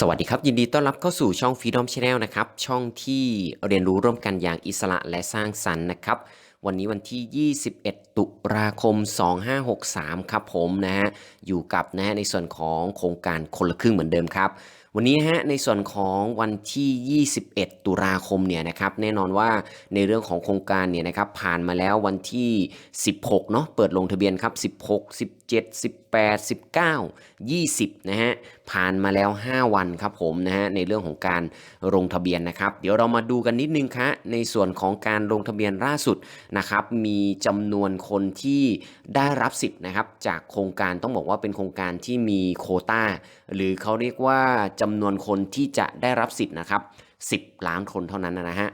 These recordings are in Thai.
สวัสดีครับ ยินดีต้อนรับเข้าสู่ช่อง Freedom Channel นะครับ ช่องที่เรียนรู้ร่วมกันอย่างอิสระและสร้างสรรค์นะครับ วันนี้วันที่ 21 ตุลาคม 2563 ครับผมนะฮะอยู่กับนะฮะในส่วนของโครงการคนละครึ่งเหมือนเดิมครับ วันนี้ฮะในส่วนของวันที่ 21 ตุลาคมเนี่ยนะครับแน่นอนว่าในเรื่องของโครงการเนี่ยนะครับผ่านมาแล้ววันที่ 16 เนาะเปิดลงทะเบียนครับ 16 17 18 19 20 นะฮะ ผ่านมาแล้ว 5 วันครับผมนะฮะ ในเรื่องของการลงทะเบียนนะครับ เดี๋ยวเรามาดูกันนิดนึงครับในส่วนของการลงทะเบียนล่าสุดนะครับ มีจำนวนคนที่ได้รับสิทธิ์นะครับ จากโครงการต้องบอกว่าเป็นโครงการที่มีโคตาหรือเขาเรียกว่าจำนวนคนที่จะได้รับสิทธิ์นะครับ 10 ล้านคนเท่านั้นนะฮะ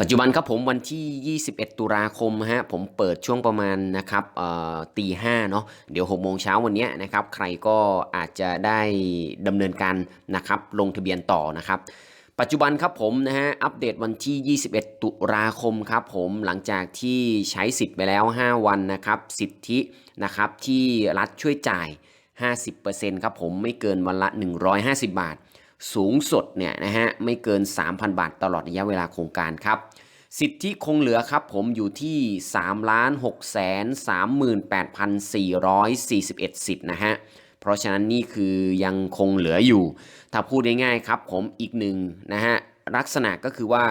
ปัจจุบันครับผมวันที่ 21 ตุลาคมฮะผมเปิดช่วงประมาณนะครับตีห้าเนาะเดี๋ยว6โมงเช้าวันนี้นะครับใครก็อาจจะได้ดำเนินการนะครับลงทะเบียนต่อนะครับปัจจุบันครับผมนะฮะอัปเดตวันที่ 21 ตุลาคมครับผมหลังจากที่ใช้สิทธิ์ไปแล้ว 5 วันนะครับสิทธินะครับที่รัฐช่วยจ่าย 50%ครับผมไม่เกินวันละ 150 บาท สูงสุดเนี่ยนะฮะไม่เกิน 3,000 บาทตลอดระยะเวลาโครงการครับ สิทธิคงเหลือครับผมอยู่ที่3ล้าน6แสน38,441 สิทธิ์นะฮะเพราะฉะนั้นนี่คือยังคงเหลืออยู่ ถ้าพูดง่ายๆครับผมอีกหนึ่งนะฮะลักษณะก็คือว่า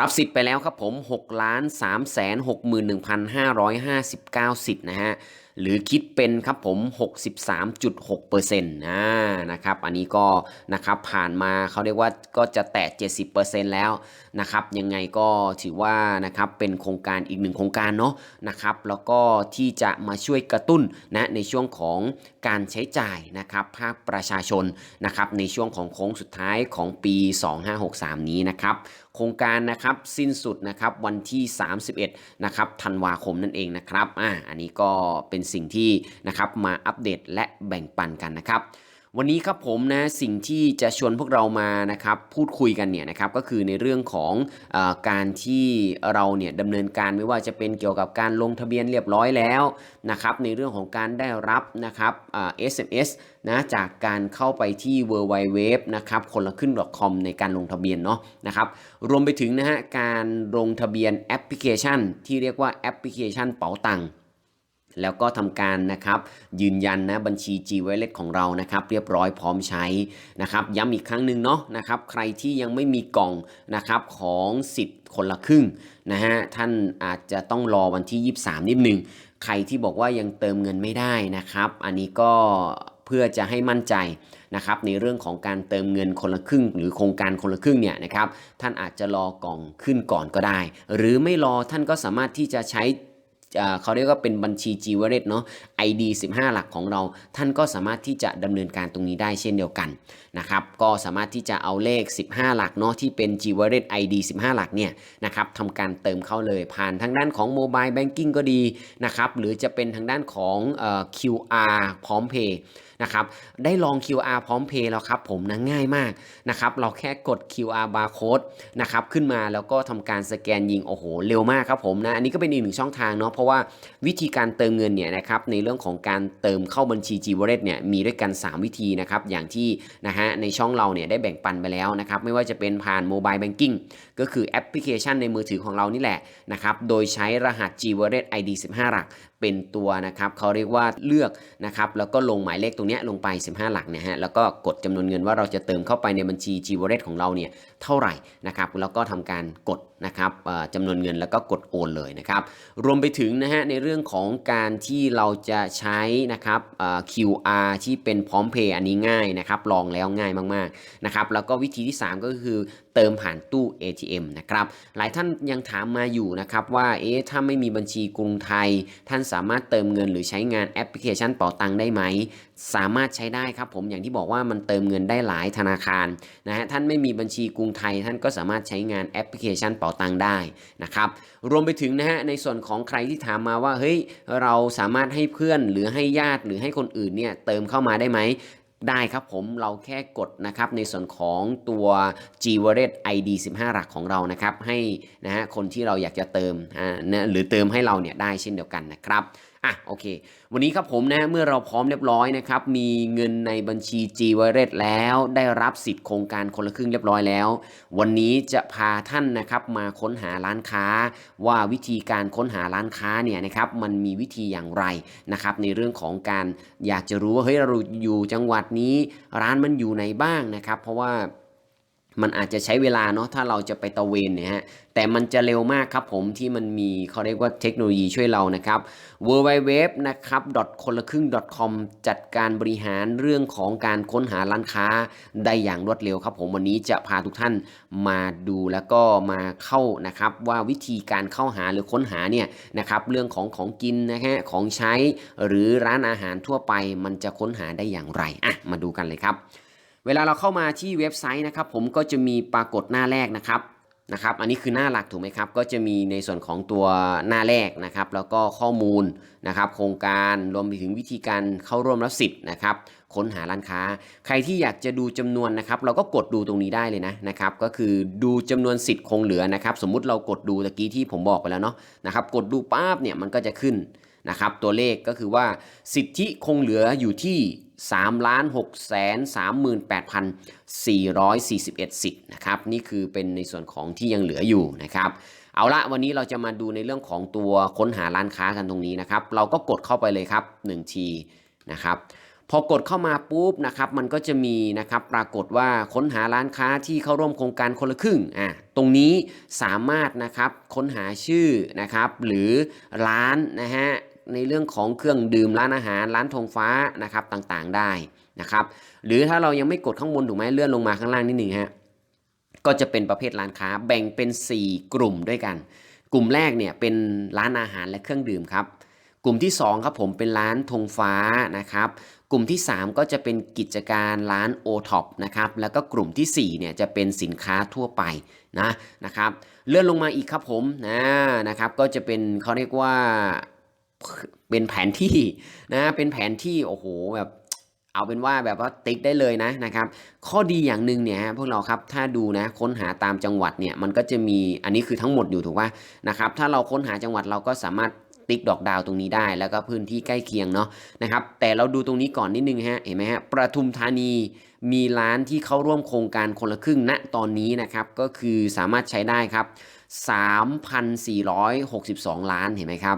รับสิทธิ์ไปแล้วครับผม6ล้าน3แสน61,559 สิทธิ์นะฮะ หรือคิดเป็นครับผม 63.6%นะนะครับ อันนี้ก็นะครับผ่านมาเขาเรียกว่าก็จะแตะ70%แล้ว นะครับยังไงก็ถือว่านะครับเป็นโครงการอีกหนึ่งโครงการเนาะนะครับแล้วก็ที่จะมาช่วยกระตุ้นนะในช่วงของการใช้จ่ายนะครับภาคประชาชนนะครับในช่วงของโค้งสุดท้ายของปี 2563 นี้นะครับโครงการนะครับสิ้นสุดนะครับวันที่ 31นะครับธันวาคมนั่นเองนะครับอ่าอันนี้ก็เป็นสิ่งที่นะครับมาอัปเดตและแบ่งปันกันนะครับ วันนี้ครับผมนะสิ่งที่จะชวนพวกเรามานะครับพูดคุยกันเนี่ยนะครับก็คือในเรื่องของอการที่เราเนี่ยดำเนินการไม่ว่าจะเป็นเกี่ยวกับการลงทะเบียนเรียบร้อยแล้วนะครับในเรื่องของการได้รับนะครับเอ่อ SMS นะจากการเข้าไปที่ w w w นะครับคนละครึ่ง .com ในการลงทะเบียนเนาะนะครับรวมไปถึงนะฮะการลงทะเบียนแอปพลิเคชัน ที่เรียกว่าแอปพลิเคชันเป๋าตังค์ แล้วก็ทำการนะครับยืนยันนะบัญชี G Wallet ของเรานะครับเรียบร้อยพร้อมใช้นะครับย้ำอีกครั้งหนึ่งเนาะนะครับใครที่ยังไม่มีกล่องนะครับของสิทธิ์คนละครึ่งนะฮะท่านอาจจะต้องรอวันที่ 23 นิดนึง ใครที่บอกว่ายังเติมเงินไม่ได้นะครับ อันนี้ก็เพื่อจะให้มั่นใจนะครับในเรื่องของการเติมเงินคนละครึ่ง หรือโครงการคนละครึ่งเนี่ยนะครับท่านอาจจะรอกล่องขึ้นก่อนก็ได้ หรือไม่รอท่านก็สามารถที่จะใช้ เขาเรียกว่าเป็นบัญชี g w a l l e t เนาะ ID 15 หลักของเรา ท่านก็สามารถที่จะดำเนินการตรงนี้ได้เช่นเดียวกันนะครับก็สามารถที่จะเอาเลข 15 หลักเนาะที่เป็น g w a l l e t ID 15 หลักเนี่ยนะครับทำการเติมเข้าเลยผ่านทางด้านของ Mobile Banking ก็ดีนะครับหรือจะเป็นทางด้านของ QR พร้อมเพย์ นะครับได้ลอง QR พร้อมเพย์แล้วครับผมนะง่ายมากนะครับเราแค่กด QR barcode นะครับขึ้นมาแล้วก็ทำการสแกนยิงโอ้โหเร็วมากครับผมนะอันนี้ก็เป็นอีกหนึ่งช่องทางเนาะเพราะว่าวิธีการเติมเงินเนี่ยนะครับในเรื่องของการเติมเข้าบัญชี G Wallet เนี่ยมีด้วยกัน 3 วิธีนะครับอย่างที่นะฮะในช่องเราเนี่ยได้แบ่งปันไปแล้วนะครับไม่ว่าจะเป็นผ่าน Mobile Banking ก็คือแอปพลิเคชันในมือถือของเรานี่แหละนะครับ โดยใช้รหัส G Wallet ID 15 หลัก เป็นตัวนะครับเขาเรียกว่าเลือกนะครับ แล้วก็ลงหมายเลขตรงนี้ลงไป 15 หลักเนี่ยฮะ แล้วก็กดจำนวนเงินว่าเราจะเติมเข้าไปในบัญชี G Wallet ของเราเนี่ยเท่าไหร่นะครับ แล้วก็ทำการกดนะครับจำนวนเงินแล้วก็กดโอนเลยนะครับ รวมไปถึงนะฮะในเรื่องของการที่เราจะใช้นะครับ QR ที่เป็นพร้อมเพย์อันนี้ง่ายนะครับ ลองแล้วง่ายมากๆนะครับ แล้วก็วิธีที่ 3 ก็คือเติมผ่านตู้ ATM นะครับ หลายท่านยังถามมาอยู่นะครับว่า เอ๊ะ ถ้าไม่มีบัญชีกรุงไทย ท่านสามารถเติมเงินหรือใช้งานแอปพลิเคชันเป๋าตังได้ไหม สามารถใช้ได้ครับผมอย่างที่บอกว่ามันเติมเงินได้หลายธนาคารนะฮะ ท่านไม่มีบัญชีกรุงไทย ท่านก็สามารถใช้งานแอปพลิเคชันเป๋าตังได้นะครับ รวมไปถึงนะฮะ ในส่วนของใครที่ถามมาว่า เฮ้ย เราสามารถให้เพื่อนหรือให้ญาติหรือให้คนอื่นเนี่ยเติมเข้ามาได้ไหม ได้ครับผมเราแค่กดนะครับในส่วนของตัว G Wallet ID 15 หลักของเรานะครับให้นะฮะคนที่เราอยากจะเติมอ่านะหรือเติมให้เราเนี่ยได้เช่นเดียวกันนะครับ อะโอเค วันนี้ครับผมนะเมื่อเราพร้อมเรียบร้อยนะครับมีเงินในบัญชี G w a l l e t แล้ว ได้รับสิทธิ์โครงการคนละครึ่งเรียบร้อยแล้ว วันนี้จะพาท่านนะครับมาค้นหาร้านค้า ว่าวิธีการค้นหาร้านค้าเนี่ยนะครับมันมีวิธีอย่างไรนะครับในเรื่องของการอยากจะรู้ว่าเฮ้ยเราอยู่จังหวัดนี้ร้านมันอยู่ไหนบ้างนะครับ เพราะว่า มันอาจจะใช้เวลาเนาะถ้าเราจะไปตะเวนเนี่ยฮะแต่มันจะเร็วมากครับผมที่มันมีเขาเรียกว่าเทคโนโลยีช่วยเรานะครับ w w w นะครับคนละครึ่ง .com จัดการบริหารเรื่องของการค้นหาร้านค้าได้อย่างรวดเร็วครับผมวันนี้จะพาทุกท่านมาดูแล้วก็มาเข้านะครับว่าวิธีการเข้าหาหรือค้นหาเนี่ยนะครับเรื่องของของกินนะฮะของใช้หรือร้านอาหารทั่วไปมันจะค้นหาได้อย่างไรอะมาดูกันเลยครับ เวลาเราเข้ามาที่เว็บไซต์นะครับ ผมก็จะมีปรากฏหน้าแรกนะครับนะครับ อันนี้คือหน้าหลักถูกไหมครับ ก็จะมีในส่วนของตัวหน้าแรกนะครับ แล้วก็ข้อมูลนะครับ โครงการรวมไปถึงวิธีการเข้าร่วมรับสิทธิ์นะครับ ค้นหาร้านค้า ใครที่อยากจะดูจำนวนนะครับ เราก็กดดูตรงนี้ได้เลยนะนะครับ ก็คือดูจำนวนสิทธิ์คงเหลือนะครับ สมมุติเรากดดูตะกี้ที่ผมบอกไปแล้วเนาะนะครับ กดดูปั๊บเนี่ยมันก็จะขึ้นนะครับ ตัวเลขก็คือว่าสิทธิคงเหลืออยู่ที่ 3 6 3 8 441 สิทธิ์นะครับนี่คือเป็นในส่วนของที่ยังเหลืออยู่นะครับเอาละวันนี้เราจะมาดูในเรื่องของตัวค้นหาร้านค้ากันตรงนี้นะครับ เราก็กดเข้าไปเลยครับ1ทีนะครับพอกดเข้ามาปุ๊บนะครับมันก็จะมีนะครับปรากฏว่าค้นหาร้านค้าที่เข้าร่วมโครงการคนละครึ่งอะตรงนี้สามารถนะครับค้นหาชื่อนะครับหรือร้านนะฮะ ในเรื่องของเครื่องดื่มร้านอาหารร้านธงฟ้านะครับต่างๆได้นะครับหรือถ้าเรายังไม่กดข้างบนถูกไหมเลื่อนลงมาข้างล่างนิดหนึ่งฮะก็จะเป็นประเภทร้านค้าแบ่งเป็น 4 กลุ่มด้วยกัน กลุ่มแรกเนี่ยเป็นร้านอาหารและเครื่องดื่มครับกลุ่มที่ 2 ครับผมเป็นร้านธงฟ้านะครับกลุ่มที่ 3 ก็จะเป็นกิจการร้าน o t o p นะครับแล้วก็กลุ่มที่4เนี่ยจะเป็นสินค้าทั่วไปนะนะครับเลื่อนลงมาอีกครับผมนะนะครับก็จะเป็นเขาเรียกว่า เป็นแผนที่นะเป็นแผนที่โอ้โหแบบเอาเป็นว่าแบบว่าติ๊กได้เลยนะนะครับ ข้อดีอย่างหนึ่งเนี่ยพวกเราครับถ้าดูนะค้นหาตามจังหวัดเนี่ยมันก็จะมีอันนี้คือทั้งหมดอยู่ถูกป่ะนะครับ ถ้าเราค้นหาจังหวัดเราก็สามารถติ๊กดอกดาวตรงนี้ได้แล้วก็พื้นที่ใกล้เคียงเนาะนะครับ แต่เราดูตรงนี้ก่อนนิดนึงฮะเห็นไหมฮะประทุมธานีมีร้านที่เข้าร่วมโครงการคนละครึ่งณตอนนี้นะครับก็คือสามารถใช้ได้ครับ 3,462 ล้านเห็นไหมครับ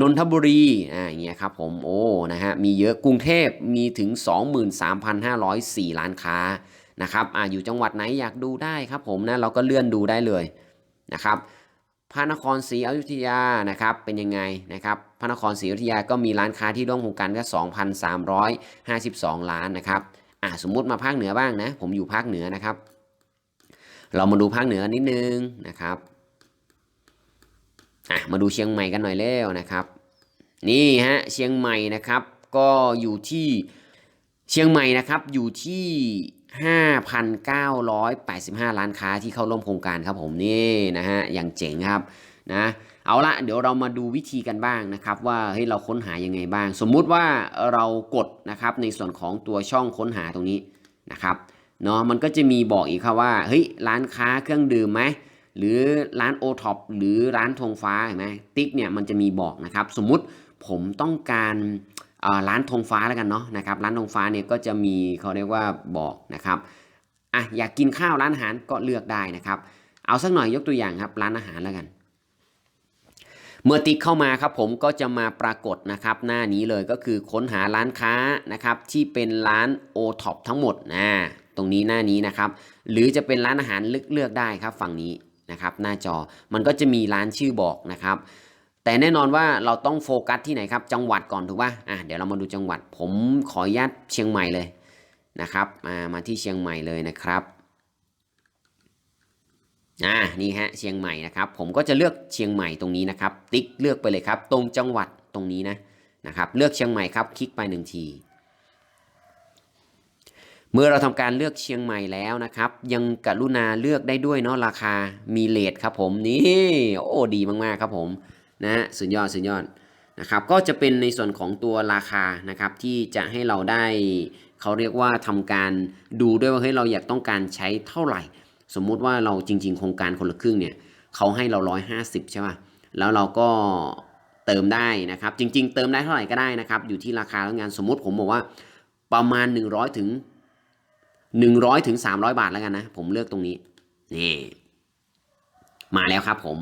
นนทบุรีอ่าอย่างเงี้ยครับผมโอ้นะฮะมีเยอะกรุงเทพมีถึง 23,504 ล้านค้านะครับอ่าอยู่จังหวัดไหนอยากดูได้ครับผมนะเราก็เลื่อนดูได้เลยนะครับพระนครศรีอยุธยานะครับเป็นยังไงนะครับพระนครศรีอยุธยาก็มีร้านค้าที่ร่วมโครงการแค่2,352 ล้านนะครับอ่าสมมุติมาภาคเหนือบ้างนะผมอยู่ภาคเหนือนะครับ เรามาดูภาคเหนือนิดนึงนะครับ อะมาดูเชียงใหม่กันหน่อยแล้วนะครับ นี่ฮะเชียงใหม่นะครับ ก็อยู่ที่เชียงใหม่นะครับอยู่ที่ 5,985 ล้านค้าที่เข้าร่วมโครงการครับผมนี่นะฮะอย่างเจ๋งครับนะเอาละเดี๋ยวเรามาดูวิธีกันบ้างนะครับว่าเฮ้ยเราค้นหายังไงบ้าง สมมุติว่าเรากดนะครับในส่วนของตัวช่องค้นหาตรงนี้นะครับเนาะมันก็จะมีบอกอีกครับว่าเฮ้ยร้านค้าเครื่องดื่มไหม หรือร้านโอท็อปหรือร้านธงฟ้าเห็นไหมติ๊กเนี่ยมันจะมีบอกนะครับสมมุติผมต้องการร้านธงฟ้าแล้วกันเนาะนะครับร้านธงฟ้าเนี่ยก็จะมีเขาเรียกว่าบอกนะครับอะอยากกินข้าวร้านอาหารก็เลือกได้นะครับเอาสักหน่อยยกตัวอย่างครับร้านอาหารแล้วกัน เมื่อติ๊กเข้ามาครับผมก็จะมาปรากฏนะครับหน้านี้เลยก็คือค้นหาร้านค้านะครับที่เป็นร้านโอท็อปทั้งหมดนะตรงนี้หน้านี้นะครับหรือจะเป็นร้านอาหารเลือกเลือกได้ครับฝั่งนี้ นะครับหน้าจอมันก็จะมีร้านชื่อบอกนะครับแต่แน่นอนว่าเราต้องโฟกัสที่ไหนครับจังหวัดก่อนถูกป่ะอะเดี๋ยวเรามาดูจังหวัด ผมขออนุญาตเชียงใหม่เลยนะครับมามาที่เชียงใหม่เลยนะครับอ่านี่ฮะเชียงใหม่นะครับผมก็จะเลือกเชียงใหม่ตรงนี้นะครับ ติ๊กเลือกไปเลยครับ ตรงจังหวัดตรงนี้นะนะครับเลือกเชียงใหม่ครับคลิกไปหนึ่งที เมื่อเราทำการเลือกเชียงใหม่แล้วนะครับ ยังกรุณาเลือกได้ด้วยเนาะราคามีเลทครับผมนี่โอ้ดีมากๆครับผมนะสุดยอดสุดยอดนะครับก็จะเป็นในส่วนของตัวราคานะครับที่จะให้เราได้เขาเรียกว่าทำการดูด้วยว่าเฮ้ยเราอยากต้องการใช้เท่าไหร่ สมมุติว่าเราจริง ๆ โครงการคนละครึ่งเนี่ยเขาให้เรา 150 ใช่ป่ะแล้วเราก็เติมได้นะครับ จริง ๆ เติมได้เท่าไหร่ก็ได้นะครับ อยู่ที่ราคาแล้วงานสมมุติผมบอกว่าประมาณ 100ถึง 100ถึง300 บาทแล้วกันนะ ผมเลือกตรงนี้นี่มาแล้วครับผม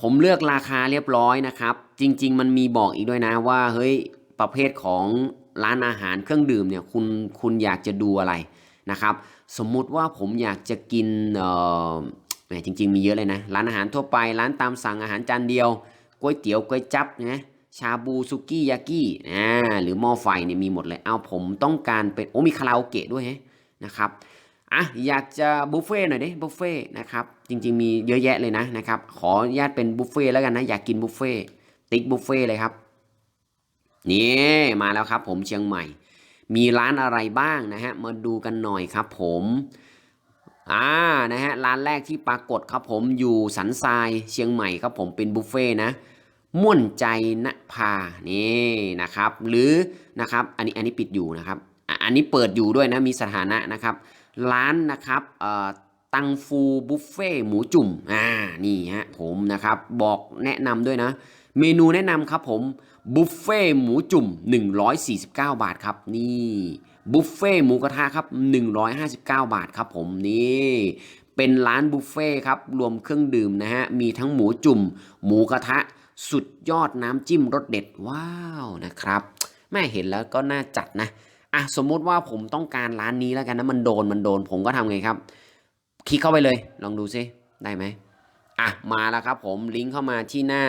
ผมเลือกราคาเรียบร้อยนะครับ จริง ๆ มันมีบอกอีกด้วยนะว่าเฮ้ยประเภทของร้านอาหารเครื่องดื่มเนี่ยคุณคุณอยากจะดูอะไรนะครับ สมมุติว่าผมอยากจะกินเอ่อแหมจริง ๆ มีเยอะเลยนะ ร้านอาหารทั่วไปร้านตามสั่งอาหารจานเดียวก๋วยเตี๋ยวก๋วยจับนะชาบูซุกี้ยากิอ่าหรือหม้อไฟเนี่ยมีหมดเลยเอาผมต้องการเป็นโอ้มีคาราโอเกะด้วยฮะ นะครับอะอยากจะบุฟเฟ่หน่อยดิบุฟเฟ่นะครับจริงๆมีเยอะแยะเลยนะนะครับขออนุญาตเป็นบุฟเฟ่แล้วกันนะอยากกินบุฟเฟ่ติ๊กบุฟเฟ่เลยครับนี่มาแล้วครับ ผมเชียงใหม่ มีร้านอะไรบ้างนะฮะมาดูกันหน่อยครับ ผมอ่านะฮะร้านแรกที่ปรากฏครับผมอยู่สันทรายเชียงใหม่ครับผมเป็นบุฟเฟ่ต์นะม่วนใจนภานี่นะครับ หรือนะครับ อันนี้อันนี้ปิดอยู่นะครับ อันนี้เปิดอยู่ด้วยนะมีสถานะนะครับ ร้านนะครับตังฟูบุฟเฟ่หมูจุ่มอ่านี่ฮะผมนะครับบอกแนะนำด้วยนะ เมนูแนะนำครับผมบุฟเฟ่หมูจุ่ม 149 บาทครับนี่บุฟเฟ่หมูกระทะครับ 159 บาทครับผมนี่เป็นร้านบุฟเฟ่ครับรวมเครื่องดื่มนะฮะมีทั้งหมูจุ่ม หมูกระทะสุดยอดน้ำจิ้มรสเด็ดว้าวนะครับแม่เห็นแล้วก็น่าจัดนะ อะสมมุติว่าผมต้องการร้านนี้แล้วกันนะมันโดนมันโดนผมก็ทำไงครับ คลิกเข้าไปเลย ลองดูซิได้ไหมอะมาแล้วครับผมลิงก์เข้ามาที่หน้า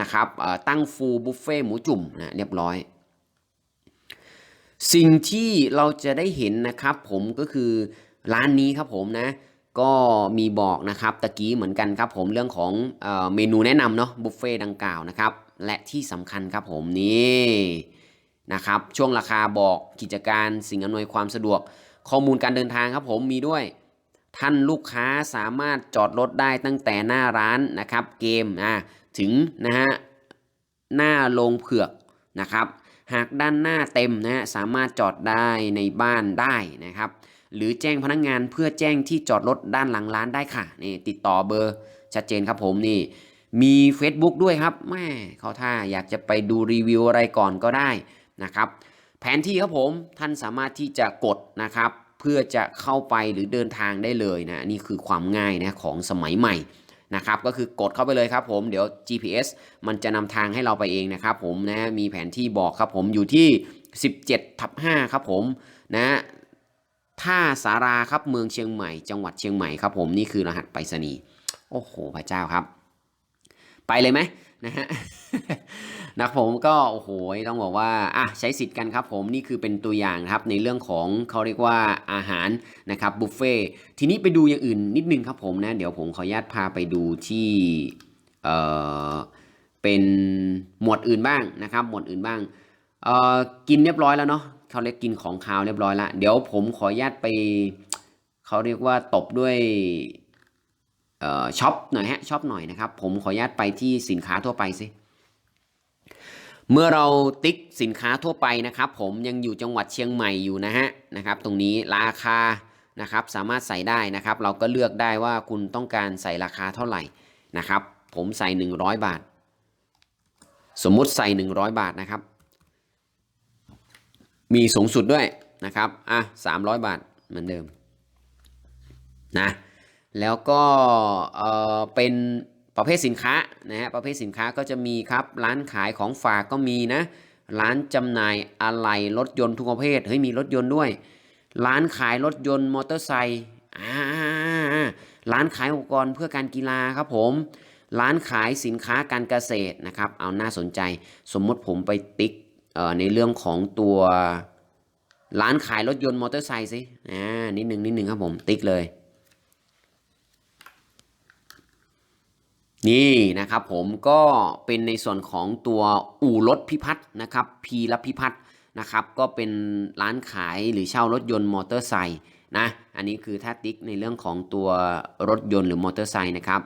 นะครับตั้งฟูบุฟเฟ่หมูจุ่มนะเรียบร้อย สิ่งที่เราจะได้เห็นนะครับผมก็คือร้านนี้ครับผมนะก็มีบอกนะครับตะกี้เหมือนกันครับผมเรื่องของเอเมนูแนะนำเนาะบุฟเฟ่ดังกล่าวนะครับและที่สำคัญครับผมนี่ นะครับ ช่วงราคาบอกกิจการสิ่งอำนวยความสะดวก ข้อมูลการเดินทางครับผมมีด้วย ท่านลูกค้าสามารถจอดรถได้ตั้งแต่หน้าร้านนะครับ เกมอะถึงนะฮะหน้าโรงเผือกนะครับหากด้านหน้าเต็มนะฮะสามารถจอดได้ในบ้านได้นะครับ หรือแจ้งพนักงงานเพื่อแจ้งที่จอดรถด้านหลังร้านได้ค่ะนี่ติดต่อเบอร์ชัดเจนครับผมนี่ มี Facebook ด้วยครับแม่เขาถ้าอยากจะไปดูรีวิวอะไรก่อนก็ได้ นะครับแผนที่ครับผมท่านสามารถที่จะกดนะครับ เพื่อจะเข้าไปหรือเดินทางได้เลยนะนี่คือความง่ายนะของสมัยใหม่นะครับก็คือกดเข้าไปเลยครับผมเดี๋ยว GPS มันจะนำทางให้เราไปเองนะครับผมนะมีแผนที่บอกครับผมอยู่ที่ 17ทับ5ครับผมนะท่าสาราครับเมืองเชียงใหม่ จังหวัดเชียงใหม่ครับผมนี่คือรหัสไปรษณีย์โอ้โหพระเจ้าครับ ไปเลยไหมนะฮะ นะผมก็โอ้โหต้องบอกว่าอะใช้สิทธิ์กันครับผมนี่คือเป็นตัวอย่างครับในเรื่องของเขาเรียกว่าอาหารนะครับบุฟเฟ่ทีนี้ไปดูอย่างอื่นนิดนึงครับผมนะเดี๋ยวผมขออนุญาตพาไปดูที่เอ่อเป็นหมวดอื่นบ้างนะครับ หมวดอื่นบ้างเอ่อกินเรียบร้อยแล้วเนาะเขาเรียกกินของคาวเรียบร้อยล้วเดี๋ยวผมขออนุญาตไปเขาเรียกว่าตบด้วยเอ่อช็อปหน่อยฮะช็อปหน่อยนะครับ ผมขออนุญาตไปที่สินค้าทั่วไปสิ เมื่อเราติ๊กสินค้าทั่วไปนะครับ ผมยังอยู่จังหวัดเชียงใหม่อยู่นะฮะนะครับ ตรงนี้ราคานะครับสามารถใส่ได้นะครับ เราก็เลือกได้ว่าคุณต้องการใส่ราคาเท่าไหร่นะครับ ผมใส่ 100 บาท สมมุติใส่ 100 บาทนะครับ มีสูงสุดด้วยนะครับอะ300 บาทเหมือนเดิมนะแล้วก็เออเป็น ประเภทสินค้านะฮะประเภทสินค้าก็จะมีครับร้านขายของฝากก็มีนะ ร้านจำหน่ายอะไหล่รถยนต์ทุกประเภทเฮ้ยมีรถยนต์ด้วย ร้านขายรถยนต์มอเตอร์ไซค์อ่าร้านขายอุปกรณ์เพื่อการกีฬาครับผม ร้านขายสินค้าการเกษตรนะครับ เอาน่าสนใจ สมมติผมไปติ๊กในเรื่องของตัวร้านขายรถยนต์มอเตอร์ไซค์สิอ่านิดหนึ่งนิดหนึ่งครับผมติ๊กเลย นี่นะครับผมก็เป็นในส่วนของตัวอู่รถพิพัฒน์นะครับพีรพิพัฒน์นะครับก็เป็นร้านขายหรือเช่ารถยนต์มอเตอร์ไซค์นะอันนี้คือถ้าติ๊กในเรื่องของตัวรถยนต์หรือมอเตอร์ไซค์นะครับ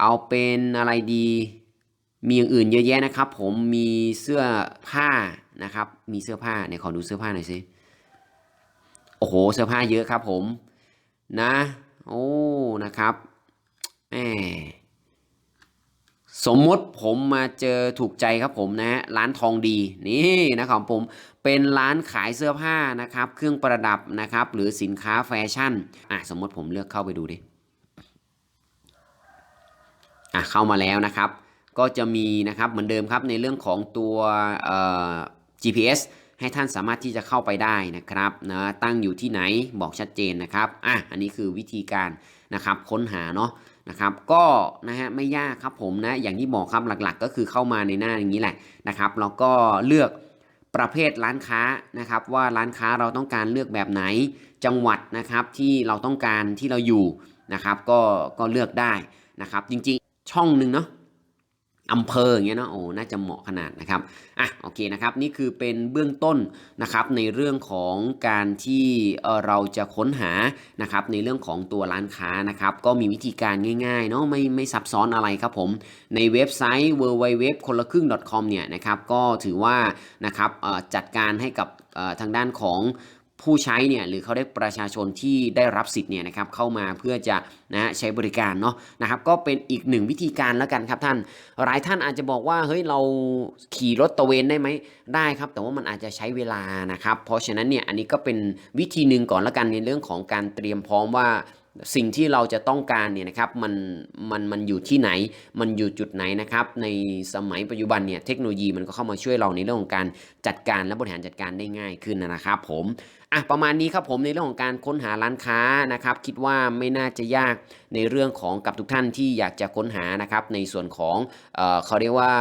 เอาเป็นอะไรดีมีอย่างอื่นเยอะแยะนะครับ ผมมีเสื้อผ้านะครับ มีเสื้อผ้าเนี่ยขอดูเสื้อผ้าหน่อยสิโอ้โหเสื้อผ้าเยอะครับผมนะ โอ้นะครับแหม สมมติผมมาเจอถูกใจครับผมนะฮะร้านทองดีนี่นะครับผมเป็นร้านขายเสื้อผ้านะครับ เครื่องประดับนะครับ หรือสินค้าแฟชั่นอะสมมติผมเลือกเข้าไปดูดิอะเข้ามาแล้วนะครับ ก็จะมีนะครับเหมือนเดิมครับในเรื่องของตัวเอ่อ GPS ให้ท่านสามารถที่จะเข้าไปได้นะครับนะตั้งอยู่ที่ไหนบอกชัดเจนนะครับอะอันนี้คือวิธีการนะครับค้นหาเนาะ นะครับก็นะฮะไม่ยากครับผมนะอย่างที่บอกครับหลักๆ ก็คือเข้ามาในหน้าอย่างนี้แหละนะครับแล้วก็เลือกประเภทร้านค้านะครับว่าร้านค้าเราต้องการเลือกแบบไหนจังหวัดนะครับที่เราต้องการที่เราอยู่นะครับก็ก็เลือกได้นะครับจริงๆช่องหนึ่งเนาะ อำเภออย่างเงี้ยเนาะโอ้น่าจะเหมาะขนาดนะครับอะโอเคนะครับนี่คือเป็นเบื้องต้นนะครับในเรื่องของการที่เราจะค้นหานะครับในเรื่องของตัวร้านค้านะครับก็มีวิธีการง่ายๆเนาะไม่ไม่ซับซ้อนอะไรครับผมในเว็บไซต์ w w w คนละครึ่ง .com เนี่ยนะครับก็ถือว่านะครับจัดการให้กับทางด้านของ ผู้ใช้เนี่ยหรือเขาได้ประชาชนที่ได้รับสิทธิ์เนี่ยนะครับเข้ามาเพื่อจะนะใช้บริการเนาะนะครับก็เป็นอีกหนึ่งวิธีการแล้วกันครับท่าน หลายท่านอาจจะบอกว่าเฮ้ยเราขี่รถตะเวนได้ไหมได้ครับ แต่ว่ามันอาจจะใช้เวลานะครับ เพราะฉะนั้นเนี่ยอันนี้ก็เป็นวิธีหนึ่งก่อนละกันในเรื่องของการเตรียมพร้อมว่าสิ่งที่เราจะต้องการเนี่ยนะครับมันมันมันอยู่ที่ไหน มันอยู่จุดไหนนะครับในสมัยปัจจุบันเนี่ยเทคโนโลยีมันก็เข้ามาช่วยเราในเรื่องของการจัดการและบริหารจัดการได้ง่ายขึ้นนะครับผม อะประมาณนี้ครับผมในเรื่องของการค้นหาร้านค้านะครับ คิดว่าไม่น่าจะยากในเรื่องของกับทุกท่านที่อยากจะค้นหานะครับในส่วนของเออเขาเรียกว่า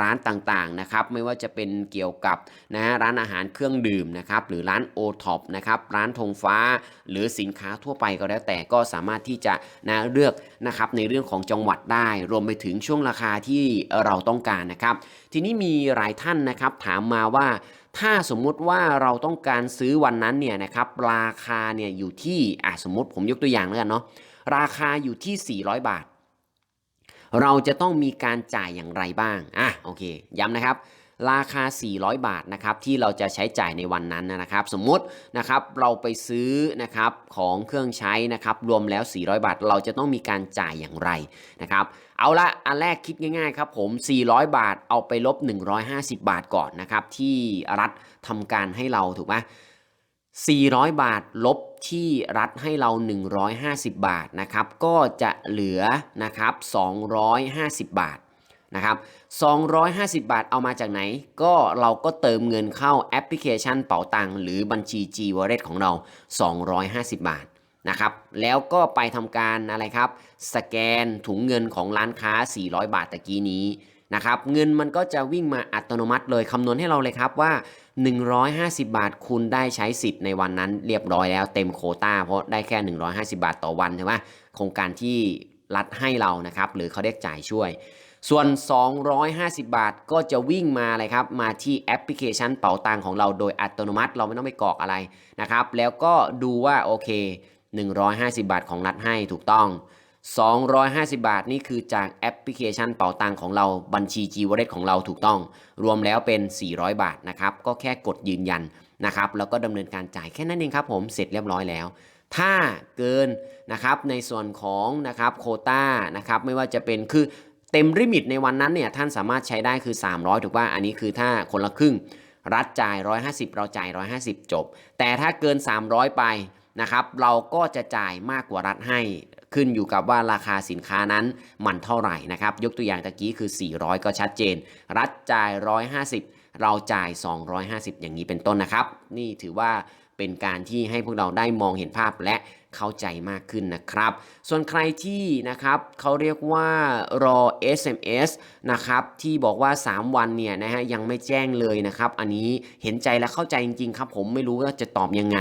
ร้านต่างๆนะครับไม่ว่าจะเป็นเกี่ยวกับนะฮะร้านอาหารเครื่องดื่มนะครับหรือร้านโอท็อปนะครับร้านธงฟ้าหรือสินค้าทั่วไปก็แล้วแต่ก็สามารถที่จะนะเลือกนะครับในเรื่องของจังหวัดได้ รวมไปถึงช่วงราคาที่เราต้องการนะครับ ทีนี้มีหลายท่านนะครับถามมาว่า ถ้าสมมุติว่าเราต้องการซื้อวันนั้นเนี่ยนะครับราคาเนี่ยอยู่ที่อะสมมติผมยกตัวอย่างแล้วกันเนาะราคาอยู่ที่ 400 บาท เราจะต้องมีการจ่ายอย่างไรบ้างอะโอเค ย้ำนะครับราคา 400 บาทนะครับที่เราจะใช้จ่ายในวันนั้นนะครับ สมมตินะครับเราไปซื้อนะครับของเครื่องใช้นะครับรวมแล้ว 400 บาท เราจะต้องมีการจ่ายอย่างไรนะครับเอาละอันแรกคิดง่ายๆครับผม 400 บาทเอาไปลบ 150 บาทก่อนนะครับที่รัฐทำการให้เราถูกไหม400 บาทลบที่รัฐให้เรา 150 บาทนะครับก็จะเหลือนะครับ250 บาท นะครับ250 บาทเอามาจากไหน ก็เราก็เติมเงินเข้าแอปพลิเคชันเป๋าตังหรือบัญชี G Wallet ของเรา 250 บาทนะครับแล้วก็ไปทำการอะไรครับ สแกนถุงเงินของร้านค้า 400 บาทตะกี้นี้นะครับเงินมันก็จะวิ่งมาอัตโนมัติเลยคำนวณให้เราเลยครับว่า 150 บาทคุณได้ใช้สิทธิ์ในวันนั้นเรียบร้อยแล้วเต็มโควตาเพราะได้แค่ 150 บาทต่อวันใช่ไหมโครงการที่รัฐให้เรานะครับหรือเขาเรียกจ่ายช่วย ส่วน 250 บาทก็จะวิ่งมาเลยครับ มาที่แอปพลิเคชันเป๋าตังของเราโดยอัตโนมัติ เราไม่ต้องไปกรอกอะไรนะครับ แล้วก็ดูว่าโอเค 150 บาทของรัฐให้ถูกต้อง 250 บาทนี่คือจากแอปพลิเคชันเป๋าตังของเราบัญชี G Wallet ของเราถูกต้อง รวมแล้วเป็น 400 บาทนะครับ ก็แค่กดยืนยันนะครับ แล้วก็ดำเนินการจ่ายแค่นั้นเองครับผม เสร็จเรียบร้อยแล้วถ้าเกินนะครับในส่วนของนะครับโคต้านะครับไม่ว่าจะเป็นคือ เต็มริมิตในวันนั้นเนี่ยท่านสามารถใช้ได้คือ 300 ถูกป่ะอันนี้คือถ้าคนละครึ่ง รัฐจ่าย 150 เราจ่าย 150 จบ แต่ถ้าเกิน 300 ไปนะครับเราก็จะจ่ายมากกว่ารัฐให้ขึ้นอยู่กับว่าราคาสินค้านั้นมันเท่าไหร่นะครับ ยกตัวอย่างตะกี้คือ 400 ก็ชัดเจน รัฐจ่าย 150 เราจ่าย 250 อย่างนี้เป็นต้นนะครับ นี่ถือว่าเป็นการที่ให้พวกเราได้มองเห็นภาพและ เข้าใจมากขึ้นนะครับ ส่วนใครที่นะครับเขาเรียกว่ารอ SMS นะครับที่บอกว่า 3 วันเนี่ยนะฮะยังไม่แจ้งเลยนะครับ อันนี้เห็นใจและเข้าใจจริงๆครับ ผมไม่รู้ว่าจะตอบยังไง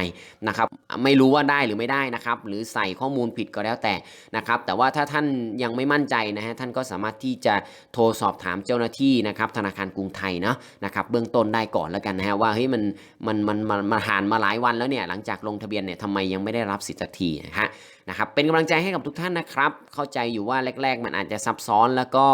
นะครับ ไม่รู้ว่าได้หรือไม่ได้นะครับ หรือใส่ข้อมูลผิดก็แล้วแต่นะครับ แต่ว่าถ้าท่านยังไม่มั่นใจนะฮะท่านก็สามารถที่จะโทรสอบถามเจ้าหน้าที่นะครับ ธนาคารกรุงไทยเนาะนะครับ เบื้องต้นได้ก่อนแล้วกันนะฮะว่าเฮ้ยมันมันมันมันมาผ่านมาหลายวันแล้วเนี่ยหลังจากลงทะเบียนเนี่ยทำไมยังไม่ได้รับสิทธิทีนะฮะนะครับเป็นกำลังใจให้กับทุกท่านนะครับ เข้าใจอยู่ว่าแรก ๆ มันอาจจะซับซ้อนแล้วก็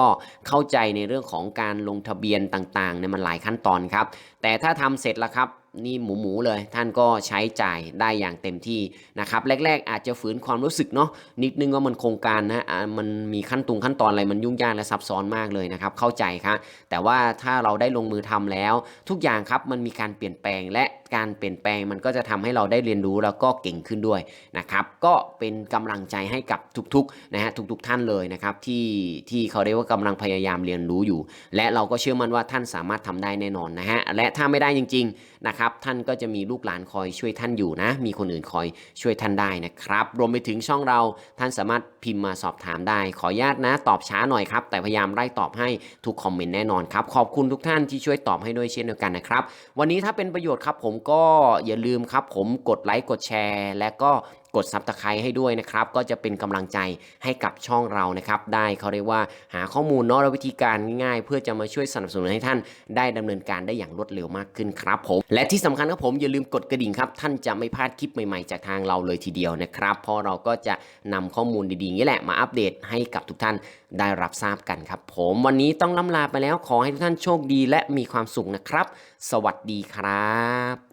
เข้าใจในเรื่องของการลงทะเบียนต่างๆเนี่ยมันหลายขั้นตอนครับ แต่ถ้าทำเสร็จแล้วครับนี่หมูหมูๆเลยท่านก็ใช้จ่ายได้อย่างเต็มที่นะครับแรก ๆ อาจจะฝืนความรู้สึกเนาะนิดนึงว่ามันโครงการนะมันมีขั้นตรงขั้นตอนอะไรมันยุ่งยากและซับซ้อนมากเลยนะครับเข้าใจครับแต่ว่าถ้าเราได้ลงมือทำแล้ว ทุกอย่างครับมันมีการเปลี่ยนแปลงและการเปลี่ยนแปลงมันก็จะทำให้เราได้เรียนรู้แล้วก็เก่งขึ้นด้วยนะครับ ก็เป็นกำลังใจให้กับทุกๆนะฮะทุกๆท่านเลยนะครับที่ที่เขาเรียกว่ากำลังพยายามเรียนรู้อยู่ และเราก็เชื่อมั่นว่าท่านสามารถทำได้แน่นอนนะฮะและถ้าไม่ได้จริงๆนะครับท่านก็จะมีลูกหลานคอยช่วยท่านอยู่นะ มีคนอื่นคอยช่วยท่านได้นะครับ รวมไปถึงช่องเราท่านสามารถพิมพ์มาสอบถามได้ ขออนุญาตนะ ตอบช้าหน่อยครับ แต่พยายามไล่ตอบให้ทุกคอมเมนต์แน่นอนครับ ขอบคุณทุกท่านที่ช่วยตอบให้ด้วยเช่นเดียวกันนะครับ วันนี้ถ้าเป็นประโยชน์ครับผมก็อย่าลืมครับผมกดไลค์กดแชร์ และก็กดซับสไครต์ให้ด้วยนะครับ ก็จะเป็นกำลังใจให้กับช่องเรานะครับ ได้เขาเรียกว่าหาข้อมูลเนาะและวิธีการง่ายๆ เพื่อจะมาช่วยสนับสนุนให้ท่านได้ดำเนินการได้อย่างรวดเร็วมากขึ้นครับผม และที่สำคัญครับผมอย่าลืมกดกระดิ่งครับ ท่านจะไม่พลาดคลิปใหม่ๆ จากทางเราเลยทีเดียวนะครับ เพราะเราก็จะนำข้อมูลดีๆนี้แหละมาอัปเดตให้กับทุกท่านได้รับทราบกันครับ ผมวันนี้ต้องล่ำลาไปแล้วขอให้ทุกท่านโชคดีและมีความสุขนะครับ สวัสดีครับ